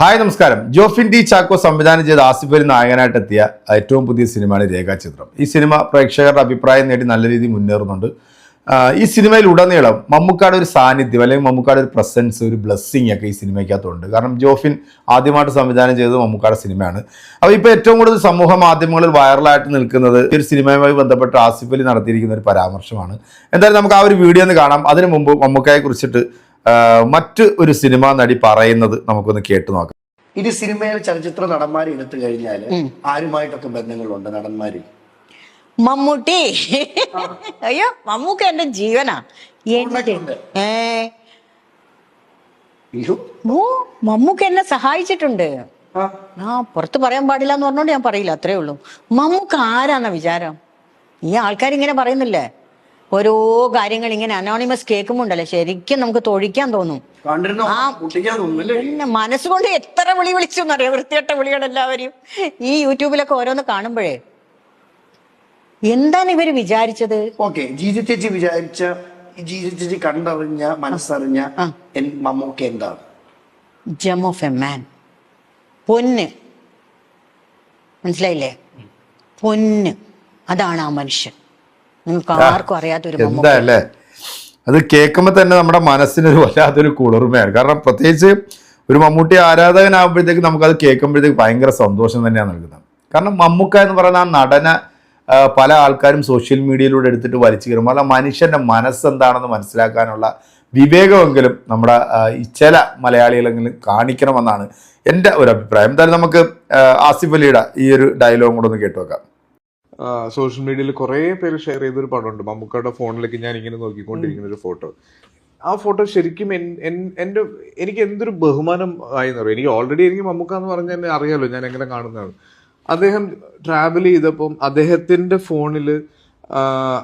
Hi നമസ്കാരം. Jofin D Chacko സംവിധാനം ചെയ്ത ആസിഫ് അലി നായകനായിട്ട് എത്തിയ ഏറ്റവും പുതിയ സിനിമയാണ് രേഖാചിത്രം. ഈ സിനിമ പ്രേക്ഷകരുടെ അഭിപ്രായം നേടി നല്ല രീതിയിൽ മുന്നേറുന്നുണ്ട്. ഈ സിനിമയിൽ ഉടനീളം മമ്മൂക്കാട് ഒരു സാന്നിധ്യം അല്ലെങ്കിൽ മമ്മൂക്കാട് ഒരു പ്രസൻസ് ഒരു ബ്ലെസ്സിങ് ഒക്കെ ഈ സിനിമയ്ക്കകത്തുണ്ട്. കാരണം ജോഫിൻ ആദ്യമായിട്ട് സംവിധാനം ചെയ്തത് മമ്മൂക്കാട് സിനിമയാണ്. അപ്പോൾ ഇപ്പോൾ ഏറ്റവും കൂടുതൽ സമൂഹ മാധ്യമങ്ങളിൽ വൈറലായിട്ട് നിൽക്കുന്നത് ഈ ഒരു സിനിമയുമായി ബന്ധപ്പെട്ട് ആസിഫ് അലി നടത്തിയിരിക്കുന്ന ഒരു പരാമർശമാണ്. എന്തായാലും നമുക്ക് ആ ഒരു വീഡിയോ ഒന്ന് കാണാം. അതിനു മുമ്പ് മമ്മൂക്കയെ കുറിച്ചിട്ട് മറ്റ് ഒരു സിനിമാ നടി പറയുന്നത് നമുക്കൊന്ന് കേട്ടു നോക്കാം. ഇനി സിനിമയിൽ ചലച്ചിത്ര നടന്മാരെ എടുത്തു കഴിഞ്ഞാൽ ആരുമായിട്ടൊക്കെ ബന്ധങ്ങളുണ്ട് നടന്മാര്? മമ്മൂട്ടി. അയ്യോ മമ്മൂക്ക എന്റെ ജീവനാ. ഏ. മമ്മൂക്ക എന്നെ സഹായിച്ചിട്ടുണ്ട്. ആ, ആ പുറത്ത് പറയാൻ പാടില്ല എന്ന് പറഞ്ഞോണ്ട് ഞാൻ പറയില്ല അത്രേ ഉള്ളൂ. മമ്മൂക്ക ആരാന്ന വിചാരം? ഈ ആൾക്കാർ ഇങ്ങനെ പറയുന്നില്ലേ? ഓരോ കാര്യങ്ങൾ ഇങ്ങനെ അനോണിമസ് കേൾക്കുമ്പോണ്ടല്ലോ. ശരിക്കും നമുക്ക് തൊഴിക്കാൻ തോന്നും. ആ. പിന്നെ മനസ്സുകൊണ്ട് എത്ര വിളി വിളിച്ചു എന്നറിയാം വൃത്തിയട്ട വിളികൾ എല്ലാവരെയും ഈ യൂട്യൂബിലൊക്കെ ഓരോന്ന് കാണുമ്പോഴേ. എന്താണ് ഇവർ വിചാരിച്ചത്? ഓക്കെ ജീജി ചേച്ചി വിചാരിച്ച ജീജി ചേച്ചി കണ്ടറിഞ്ഞ മനസ്സറിഞ്ഞ മമ്മൂക്ക എന്താണ്? ജം ഓഫ് എ മാൻ പൊന്ന്. മനസ്സിലായില്ലേ? പൊന്ന്. അതാണ് ആ മനുഷ്യൻ. നിങ്ങൾക്ക് എന്താ അല്ലേ അത് കേൾക്കുമ്പോൾ തന്നെ നമ്മുടെ മനസ്സിനൊരു വല്ലാത്തൊരു കുളിർമയാണ്. കാരണം പ്രത്യേകിച്ച് ഒരു മമ്മൂട്ടി ആരാധകനാകുമ്പോഴത്തേക്ക് നമുക്കത് കേൾക്കുമ്പോഴത്തേക്ക് ഭയങ്കര സന്തോഷം തന്നെയാണ് നൽകുന്നത്. കാരണം മമ്മൂക്ക എന്ന് പറയുന്ന ആ നടന പല ആൾക്കാരും സോഷ്യൽ മീഡിയയിലൂടെ എടുത്തിട്ട് വലിച്ചു കയറുമ്പോൾ അല്ല മനുഷ്യന്റെ മനസ്സെന്താണെന്ന് മനസ്സിലാക്കാനുള്ള വിവേകമെങ്കിലും നമ്മുടെ ചില മലയാളികളെങ്കിലും കാണിക്കണമെന്നാണ് എന്റെ ഒരു അഭിപ്രായം. എന്തായാലും നമുക്ക് ആസിഫ് അലിയുടെ ഈ ഒരു ഡയലോഗും കൂടെ ഒന്ന് കേട്ടു വെക്കാം സോഷ്യൽ മീഡിയയിൽ കുറേ പേര് ഷെയർ ചെയ്തൊരു പടമുണ്ട്. മമ്മൂക്കയുടെ ഫോണിലേക്ക് ഞാൻ ഇങ്ങനെ നോക്കിക്കൊണ്ടിരിക്കുന്ന ഒരു ഫോട്ടോ ആ ഫോട്ടോ ശരിക്കും എന്റെ എനിക്ക് എന്തൊരു ബഹുമാനം ആയെന്ന് പറയും എനിക്ക് ഓൾറെഡി എനിക്ക് മമ്മൂക്ക എന്ന് പറഞ്ഞാൽ എന്നെ അറിയാലോ ഞാൻ എങ്ങനെ കാണുന്നതാണ്. അദ്ദേഹം ട്രാവൽ ചെയ്തപ്പം അദ്ദേഹത്തിന്റെ ഫോണിൽ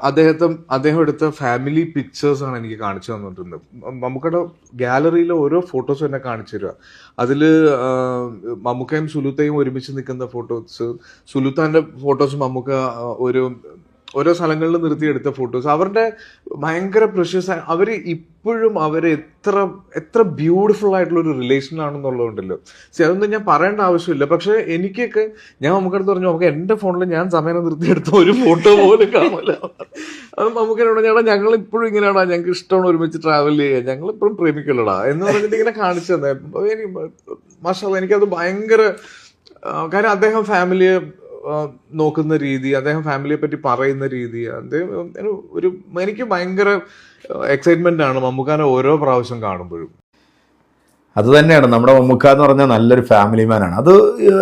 അദ്ദേഹത്തെ അദ്ദേഹം എടുത്ത ഫാമിലി പിക്ചേഴ്സ് ആണ് എനിക്ക് കാണിച്ചു തന്നിട്ടുണ്ട്. മമ്മൂക്കയുടെ ഗാലറിയിലെ ഓരോ ഫോട്ടോസും എന്നെ കാണിച്ചു തരിക അതിൽ മമ്മൂക്കയും സുലുത്തയും ഒരുമിച്ച് നിൽക്കുന്ന ഫോട്ടോസ് സുലുത്താന്റെ ഫോട്ടോസ് മമ്മൂക്ക ഒരു ഓരോ സ്ഥലങ്ങളിൽ നിർത്തി എടുത്ത ഫോട്ടോസ് അവരുടെ ഭയങ്കര പ്രഷ്യസ് അവർ ഇപ്പോഴും അവർ എത്ര എത്ര ബ്യൂട്ടിഫുൾ ആയിട്ടുള്ള ഒരു റിലേഷൻ ആണെന്നുള്ളതുണ്ടല്ലോ. സി അതൊന്നും ഞാൻ പറയേണ്ട ആവശ്യമില്ല. പക്ഷെ എനിക്കൊക്കെ ഞാൻ നമുക്കടുത്ത് പറഞ്ഞു നമുക്ക് എന്റെ ഫോണിൽ ഞാൻ സമയം നിർത്തിയെടുത്ത ഒരു ഫോട്ടോ പോലും കാണില്ല അത് നമുക്ക് എന്നോട് ഞങ്ങൾ ഞങ്ങൾ ഇപ്പോഴും ഇങ്ങനെയാടാ ഞങ്ങൾക്ക് ഇഷ്ടമാണ് ഒരുമിച്ച് ട്രാവൽ ചെയ്യുക. ഞങ്ങൾ ഇപ്പോഴും പ്രേമിക്കലടാ എന്ന് പറഞ്ഞിട്ട് ഇങ്ങനെ കാണിച്ചു തന്നെ. മാഷാ എനിക്കത് ഭയങ്കര കാരണം അദ്ദേഹം ഫാമിലിയെ നോക്കുന്ന രീതി അദ്ദേഹം ഫാമിലിയെ പറ്റി പറയുന്ന രീതി അദ്ദേഹം ഒരു- എനിക്ക് ഭയങ്കര എക്സൈറ്റ്മെന്റ് ആണ് മമ്മൂക്കാനെ ഓരോ പ്രാവശ്യം കാണുമ്പോഴും. അത് തന്നെയാണ്. നമ്മുടെ മമ്മൂക്ക എന്ന് പറഞ്ഞാൽ നല്ലൊരു ഫാമിലി മാനാണ് അത്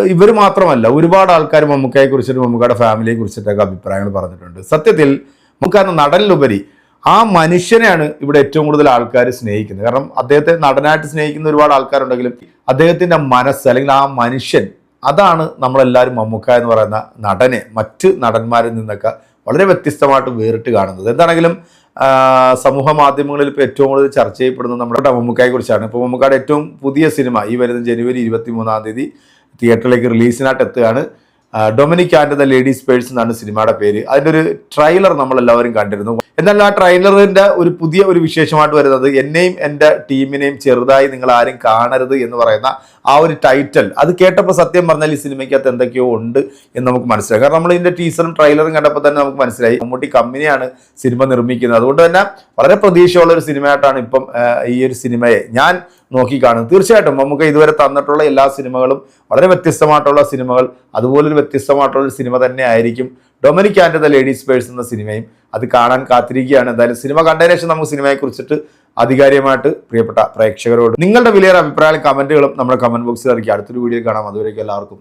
ഇവർ മാത്രമല്ല ഒരുപാട് ആൾക്കാർ മമ്മൂക്കയെ കുറിച്ചിട്ട് മമ്മൂക്കയുടെ ഫാമിലിയെ കുറിച്ചിട്ടൊക്കെ അഭിപ്രായങ്ങൾ പറഞ്ഞിട്ടുണ്ട്. സത്യത്തിൽ മമ്മൂക്ക എന്ന നടനിലുപരി ആ മനുഷ്യനെയാണ് ഇവിടെ ഏറ്റവും കൂടുതൽ ആൾക്കാർ സ്നേഹിക്കുന്നത്. കാരണം അദ്ദേഹത്തെ നടനായിട്ട് സ്നേഹിക്കുന്ന ഒരുപാട് ആൾക്കാരുണ്ടെങ്കിലും അദ്ദേഹത്തിന്റെ മനസ്സ് അല്ലെങ്കിൽ ആ മനുഷ്യൻ അതാണ് നമ്മളെല്ലാവരും മമ്മൂക്ക എന്ന് പറയുന്ന നടനെ മറ്റ് നടന്മാരിൽ നിന്നൊക്കെ വളരെ വ്യത്യസ്തമായിട്ട് വേറിട്ട് കാണുന്നത്. എന്താണെങ്കിലും സമൂഹ മാധ്യമങ്ങളിൽ ഇപ്പോൾ ഏറ്റവും കൂടുതൽ ചർച്ച ചെയ്യപ്പെടുന്നത് നമ്മുടെ മമ്മൂക്കായെ കുറിച്ചാണ്. ഇപ്പോൾ മമ്മൂക്കയുടെ ഏറ്റവും പുതിയ സിനിമ ഈ വരുന്ന ജനുവരി ഇരുപത്തി മൂന്നാം തീയതി തിയേറ്ററിലേക്ക് റിലീസിനായിട്ട് എത്തുകയാണ്. Dominic and the ladies purse എന്നാണ് സിനിമയുടെ പേര്. അതിന്റെ ഒരു ട്രെയിലർ നമ്മളെല്ലാവരും കണ്ടിരുന്നു. എന്നാൽ ആ ട്രെയിലറിന്റെ ഒരു പുതിയ ഒരു വിശേഷമായിട്ട് വരുന്നത് എന്നെയും എന്റെ ടീമിനെയും ചെറുതായി നിങ്ങൾ ആരും കാണരുത് എന്ന് പറയുന്ന ആ ഒരു ടൈറ്റൽ അത് കേട്ടപ്പോൾ സത്യം പറഞ്ഞാൽ ഈ സിനിമയ്ക്കകത്ത് എന്തൊക്കെയോ ഉണ്ട് എന്ന് നമുക്ക് മനസ്സിലായി. കാരണം നമ്മൾ ഇതിന്റെ ടീസറും ട്രെയിലറും കണ്ടപ്പോൾ തന്നെ നമുക്ക് മനസ്സിലായി. മമ്മൂട്ടി കമ്പനിയാണ് സിനിമ നിർമ്മിക്കുന്നത്. അതുകൊണ്ട് തന്നെ വളരെ പ്രതീക്ഷയുള്ള ഒരു സിനിമയായിട്ടാണ് ഇപ്പം ഈ ഒരു സിനിമയെ ഞാൻ നോക്കി കാണുന്നത്. തീർച്ചയായിട്ടും നമുക്ക് ഇതുവരെ തന്നിട്ടുള്ള എല്ലാ സിനിമകളും വളരെ വ്യത്യസ്തമായിട്ടുള്ള സിനിമകൾ അതുപോലൊരു വ്യത്യസ്തമായിട്ടുള്ള സിനിമ തന്നെ ആയിരിക്കും Dominic and the ladies purse എന്ന സിനിമയും അത് കാണാൻ കാത്തിരിക്കുകയാണ്. എന്തായാലും സിനിമ കണ്ടതിന് ശേഷം നമുക്ക് സിനിമയെ കുറിച്ചിട്ട് അധികാരികമായിട്ട് പ്രിയപ്പെട്ട പ്രേക്ഷകരോട് നിങ്ങളുടെ വിലയേറെ അഭിപ്രായങ്ങളും കമന്റുകളും നമ്മുടെ കമന്റ് ബോക്സിൽ ഇറക്കി അടുത്തൊരു വീഡിയോ കാണാം. അതുവരേക്കും എല്ലാവർക്കും